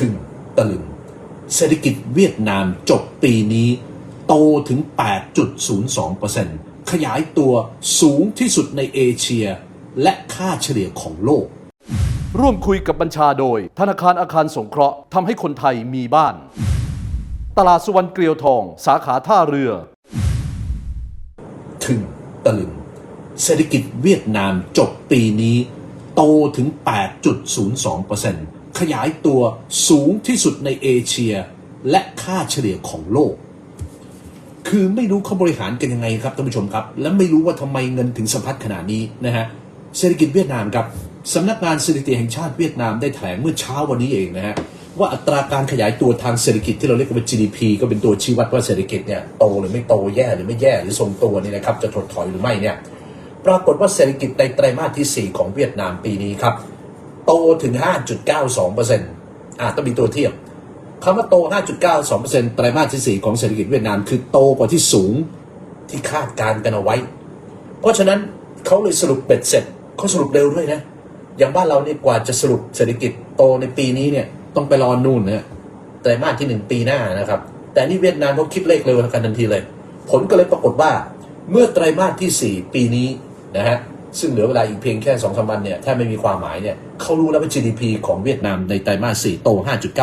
ถึงตะลึงเศรษฐกิจเวียดนามจบปีนี้โตถึง 8.02%ขยายตัวสูงที่สุดในเอเชีย และค่าเฉลี่ยของโลก ร่วมคุยกับบัญชาโดย ธนาคารอาคารสงเคราะห์ทำให้คนไทยมีบ้าน ตลาดสุวรรณเกลียวทอง สาขาท่าเรือ ถึงตะลึงเศรษฐกิจเวียดนามจบปีนี้ โตถึง 8.02% ขยายตัวสูงที่สุดในเอเชีย และค่าเฉลี่ยของโลก คือไม่รู้เขาบริหารกันยังไงครับท่านผู้ชมครับ และไม่รู้ว่าทำไมเงินถึงสะพัดขนาดนี้นะฮะเศรษฐกิจเวียดนามครับสำนักงานสถิติแห่งชาติเวียดนามได้แถลงเมื่อเช้าวันนี้เองนะฮะว่าอัตราการขยายตัวทางเศรษฐกิจที่เราเรียกว่า GDP ก็เป็นตัวชี้วัดว่าเศรษฐกิจเนี่ยโตหรือไม่โตแย่หรือไม่แย่หรือทรงตัวนี่นะครับจะถดถอยหรือไม่เนี่ยปรากฏว่าเศรษฐกิจในไตรมาสที่ 4 ของเวียดนามปีนี้ครับ โตถึง 5.92%อ่าต้องมีตัวเทียบคำว่าโต 5.92%ไตรมาสที่ 4 ของเศรษฐกิจเวียดนาม คือโตกว่าที่สูงที่คาดการณ์กันเอาไว้ เพราะฉะนั้นเขาเลยสรุปเบ็ดเสร็จเขาสรุปเร็วด้วยนะ อย่างบ้านเราเนี่ยกว่าจะสรุปเศรษฐกิจโตในปีนี้เนี่ยต้องไปรอนู่นนะไตรมาสที่ 1 ปีหน้านะครับ แต่นี่เวียดนามเขาคิดเลขเร็วกันทันทีเลย ผลก็เลยปรากฏว่า เมื่อไตรมาสที่ 4 ปีนี้นะฮะ ซึ่งเหลือเวลาอีกเพียงแค่2อสวันเนี่ยถ้าไม่มีความหมายเนี่ยเขารู้แล้วว่า GDP ของเวียดนามในไตรมาส 4 โต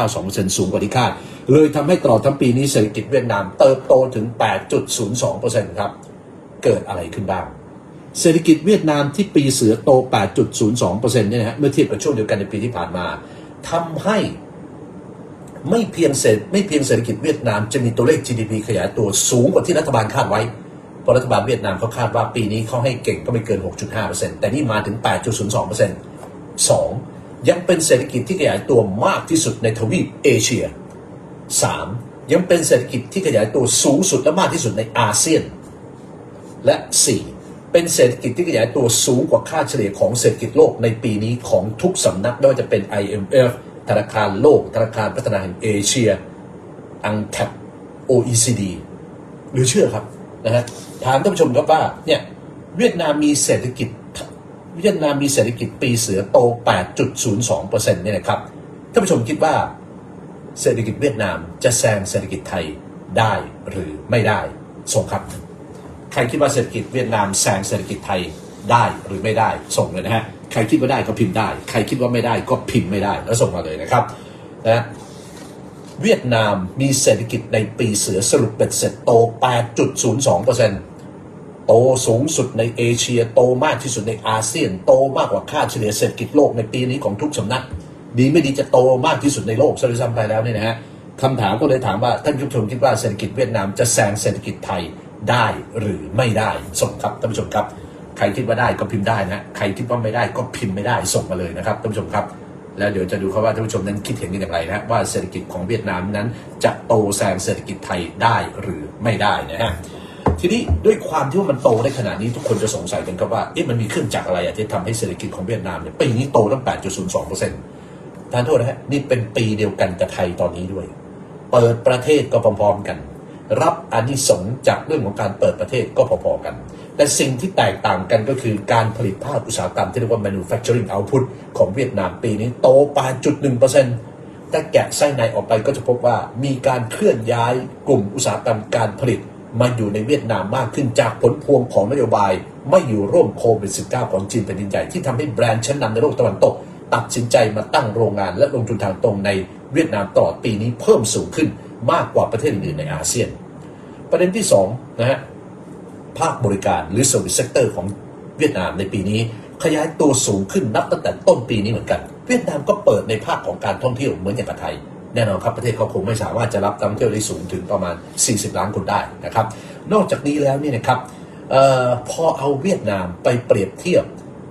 5.92%สูงกว่าที่คาด เลยทำให้ตลอดทั้งปีนี้เศรษฐกิจเวียดนามเติบโตถึง 8.02%ครับ เกิดอะไรขึ้นบ้าง เศรษฐกิจเวียดนามที่ปีเสือโต 8.02%เนี่ยนะฮะเมื่อเทียบกับช่วงเดียวกันในปีที่ผ่านมาทำให้ไม่เพียงเศรษฐไม่เพียงเศรษฐกิจเวียดนามจะมีตัวเลข GDP ขยายตัวสูงกว่าที่รัฐบาลคาดไว้ เพราะรัฐบาลเวียดนามเขาคาดว่าปีนี้เขาให้เก่งก็ไม่เกิน 6.5%แต่นี่มาถึง 8.02% 2. ยังเป็นเศรษฐกิจที่ขยายตัวมากที่สุดในทวีปเอเชีย 3. ยังเป็นเศรษฐกิจที่ขยายตัวสูงสุดและมากที่สุดในอาเซียน และ 4. เป็นเศรษฐกิจที่ขยายตัวสูงกว่าค่าเฉลี่ยของเศรษฐกิจโลกในปีนี้ของทุกสำนักไม่ว่าจะเป็น IMF ธนาคารโลก ธนาคารพัฒนาแห่งเอเชีย อังแคป OECD หรือเชื่อครับ นะฮะถามท่านผู้ชมครับว่าเนี่ยเวียดนามมีเศรษฐกิจเวียดนามมีเศรษฐกิจปีเสือโต 8.02%เนี่ยนะครับท่านผู้ชมคิดว่า เศรษฐกิจเวียดนามจะแซงเศรษฐกิจไทยได้หรือไม่ได้ส่งครับ ใครคิดว่าเศรษฐกิจเวียดนามแซงเศรษฐกิจไทยได้หรือไม่ได้ ส่งเลยนะฮะใครคิดว่าได้ก็พิมพ์ได้ ใครคิดว่าไม่ได้ก็พิมพ์ไม่ได้แล้วส่งมาเลยนะครับนะ เวียดนามมีเศรษฐกิจในปีเสือสรุปเป็นเสร็จโต 8.02%โตสูงสุดในเอเชียโตมากที่สุดในอาเซียน โตมากกว่าค่าเฉลี่ยเศรษฐกิจโลกในปีนี้ของทุกสำนัก ดีไม่ดีจะโตมากที่สุดในโลกซะด้วยซ้ำไปแล้วเนี่ยนะฮะคำถามก็เลยถามว่าท่านผู้ชมคิดว่าเศรษฐกิจเวียดนามจะแซงเศรษฐกิจไทยได้หรือไม่ได้ส่งครับท่านผู้ชมครับ ใครคิดว่าได้ก็พิมพ์ได้นะใครคิดว่าไม่ได้ก็พิมพ์ไม่ได้ส่งมาเลยนะครับท่านผู้ชมครับ แล้วเดี๋ยวจะดูครับว่าท่านผู้ชมนั้นคิดเห็นกันอย่างไรนะว่าเศรษฐกิจของเวียดนามนั้น จะโตแซงเศรษฐกิจไทยได้หรือไม่ได้นะฮะทีนี้ด้วยความที่ว่ามันโตได้ขนาดนี้ทุกคนจะสงสัยกันครับว่าเอ๊ะมันมีเครื่องจักรอะไรที่ทำให้เศรษฐกิจของเวียดนามเนี่ยปีนี้โตตั้ง 8.02%ทานโทษนะฮะนี่เป็นปีเดียวกันกับไทยตอนนี้ด้วย เปิดประเทศก็พร้อมๆกัน รับอานิสงส์จากเรื่องของการเปิดประเทศก็พอๆกัน แต่สิ่งที่แตกต่างกันก็คือการผลิตภาคอุตสาหกรรมที่เรียกว่า manufacturing output ของเวียดนามปีนี้โต8.1%แต่แกะไส้ในออกไปก็จะพบว่ามีการเคลื่อนย้ายกลุ่มอุตสาหกรรมการผลิต มาอยู่ในเวียดนามมากขึ้นจากผลพวงของนโยบาย ไม่อยู่ร่วมโควิด -19 ของจีนแผ่นดินใหญ่ที่ทำให้แบรนด์ชั้นนำในโลกตะวันตก ตัดสินใจมาตั้งโรงงานและลงทุนทางตรงในเวียดนามตลอดปีนี้เพิ่มสูงขึ้นมากกว่าประเทศอื่นในอาเซียน ประเด็นที่2นะฮะ ภาคบริการหรือ service sector ของเวียดนามในปีนี้ ขยายตัวสูงขึ้นนับตั้งแต่ต้นปีนี้เหมือนกัน เวียดนามก็เปิดในภาคของการท่องเที่ยวเหมือนอย่างกับไทยแน่นอนครับประเทศเขาคงไม่สามารถจะรับนักท่องเที่ยวได้สูงถึงประมาณ 40 ล้านคนได้นะครับ นอกจากนี้แล้วนี่นะครับออพอเอาเวียดนามไปเปรียบเทียบ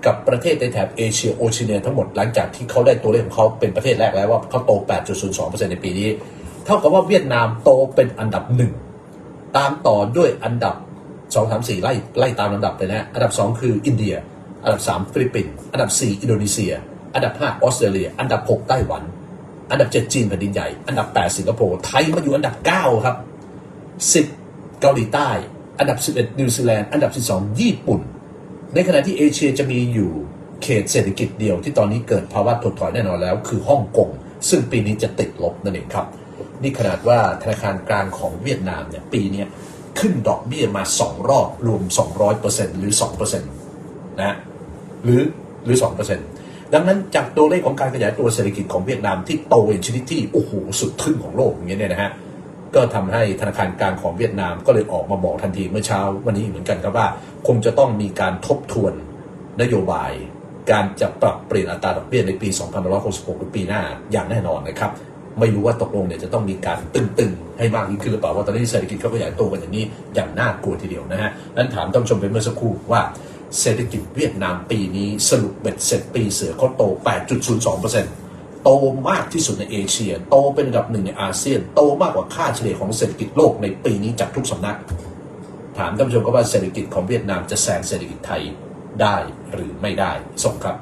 กับประเทศในแถบเอเชียโอเชียเนียทั้งหมดหลังจากที่เขาได้ตัวเลขของเขาเป็นประเทศแรกแล้วว่าเขาโต 8.02%ในปีนี้ เท่ากับว่าเวียดนามโตเป็นอันดับหนึ่งตามต่อด้วยอันดับ 2 3 4ไล่ไล่ตามลำดับเลยนะอันดับ2คืออินเดีย อันดับ3ฟิลิปปินส์อันดับ4อินโดนีเซีย อันดับ5ออสเตรเลีย อันดับ6ไต้หวัน อันดับ7จีนแผ่นดินใหญ่ อันดับ8สิงคโปร์ไทยมาอยู่อันดับ9ครับ10เกาหลีใต้ อันดับ11นิวซีแลนด์อันดับ12ญี่ปุ่น ในขณะที่เอเชียจะมีอยู่เขตเศรษฐกิจเดียวที่ตอนนี้เกิดภาวะถดถอยแน่นอนแล้ว คือฮ่องกงซึ่งปีนี้จะติดลบนั่นเองครับ นี่ขนาดว่าธนาคารกลางของเวียดนามเนี่ยปีเนี้ย ขึ้นดอกเบี้ยมา 2 รอบรวม 200%หรือ 2%นะฮะหรือหรือ 2%ดังนั้นจากตัวเลขของการขยายตัวเศรษฐกิจของเวียดนามที่โตเป็นชนิดที่โอ้โหสุดทึ่งของโลกอย่างเงี้ยเนี่ยนะฮะก็ทำให้ธนาคารกลางของเวียดนามก็เลยออกมาบอกทันทีเมื่อเช้าวันนี้เหมือนกันครับว่า คงจะต้องมีการทบทวนนโยบาย การจะปรับเปลี่ยนอัตราดอกเบี้ยในปี 2566 หรือปีหน้าอย่างแน่นอนนะครับ ไม่รู้ว่าตกลงเนี่ยจะต้องมีการตึงๆ ให้มากยิ่งขึ้นหรือเปล่าว่าตอนนี้เศรษฐกิจเขาขยายตัวกันอย่างนี้อย่างน่ากลัวทีเดียวนะฮะนั้นถามท่านผู้ชมไปเมื่อสักครู่ว่าเศรษฐกิจเวียดนามปีนี้สรุปเบ็ดเสร็จปีเสือเขาโต 8.02%โตมากที่สุดในเอเชีย โตเป็นอันดับหนึ่งในอาเซียน โตมากกว่าค่าเฉลี่ยของเศรษฐกิจโลกในปีนี้จากทุกสำนัก ถามท่านผู้ชมก็ว่าเศรษฐกิจของเวียดนามจะแซงเศรษฐกิจไทยได้หรือไม่ได้ส่งครับ